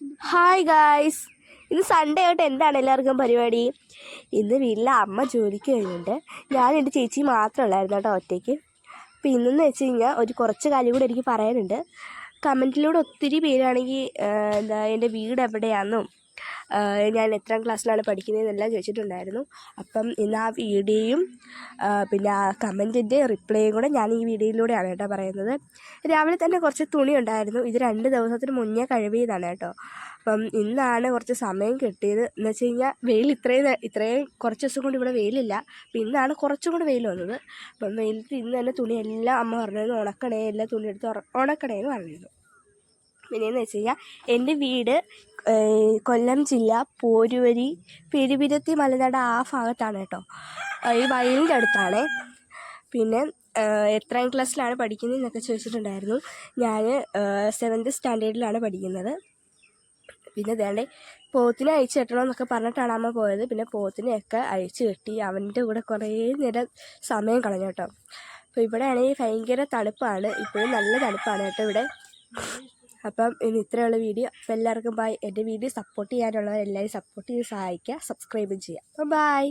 Hi guys ഇന്ന് Sunday ആയിട്ട് എന്താണ് എല്ലാവർക്കും പരിപാടി? ഇന്ന് വീട്ടിലെ അമ്മ ജോലിക്ക് കഴിഞ്ഞിട്ട് ഞാൻ എന്റെ ചേച്ചി മാത്രമേ ഉള്ളായിരുന്നു കേട്ടോ ഒറ്റയ്ക്ക്. അപ്പോൾ ഇന്നെന്ന് വെച്ച് കഴിഞ്ഞാൽ ഒരു കുറച്ച് കാര്യം കൂടെ എനിക്ക് പറയാനുണ്ട്. കമന്റിലൂടെ ഒത്തിരി പേരാണെങ്കിൽ എന്താ എന്റെ വീട് എവിടെയാണെന്നും ഞാൻ എത്രാം ക്ലാസ്സിലാണ് പഠിക്കുന്നതെന്നെല്ലാം ചോദിച്ചിട്ടുണ്ടായിരുന്നു. അപ്പം ഇന്ന് ആ വീഡിയോയും പിന്നെ ആ കമന്റിന്റെ റിപ്ലൈയും കൂടെ ഞാൻ ഈ വീഡിയോയിലൂടെയാണ് കേട്ടോ പറയുന്നത്. രാവിലെ തന്നെ കുറച്ച് തുണി ഉണ്ടായിരുന്നു. ഇത് രണ്ട് ദിവസത്തിന് മുന്നേ കഴുകിയതാണ് കേട്ടോ. അപ്പം ഇന്നാണ് കുറച്ച് സമയം കിട്ടിയത്. എന്ന് വെച്ച് കഴിഞ്ഞാൽ വെയിൽ ഇത്രയും ഇത്രയും കുറച്ച് ദിവസം കൊണ്ട് ഇവിടെ വെയിലില്ല. അപ്പം ഇന്നാണ് കുറച്ചും കൂടി വെയിൽ വന്നത്. അപ്പം വെയിലത്ത് ഇന്ന് തന്നെ തുണിയെല്ലാം അമ്മ പറഞ്ഞിരുന്നു ഉണക്കണേ എല്ലാം തുണിയെടുത്ത് ഉണക്കണേ എന്ന് പറഞ്ഞിരുന്നു പിന്നെയെന്ന് വെച്ച് കഴിഞ്ഞാൽ എന്റെ വീട് കൊല്ലം ജില്ല പോരുവരി പെരുവിരത്തി മലനട ആ ഭാഗത്താണ് കേട്ടോ. ഈ വയലിന്റെ അടുത്താണ്. പിന്നെ എത്രാം ക്ലാസ്സിലാണ് പഠിക്കുന്നത് എന്നൊക്കെ ചോദിച്ചിട്ടുണ്ടായിരുന്നു. ഞാൻ സെവൻത്ത് സ്റ്റാൻഡേർഡിലാണ് പഠിക്കുന്നത്. പിന്നെ വേണ്ടേ പോത്തിനെ അയച്ചു കെട്ടണം എന്നൊക്കെ പറഞ്ഞിട്ടാണ് അമ്മ പോയത്. പിന്നെ പോത്തിനെയൊക്കെ അയച്ചു കെട്ടി അവന്റെ കൂടെ കുറേ നേരം സമയം കളഞ്ഞു കേട്ടോ. അപ്പോൾ ഇവിടെ ആണെങ്കിൽ ഭയങ്കര തണുപ്പാണ്. ഇപ്പോഴും നല്ല തണുപ്പാണ് കേട്ടോ ഇവിടെ. അപ്പം ഇനി ഇത്രയുള്ള വീഡിയോ. അപ്പം എല്ലാവർക്കും ബൈ എന്റെ വീഡിയോ സപ്പോർട്ട് ചെയ്യാനുള്ളവർ എല്ലാവരും സപ്പോർട്ട് ചെയ്ത് സഹായിക്കുക. സബ്സ്ക്രൈബും ചെയ്യുക. അപ്പം ബൈ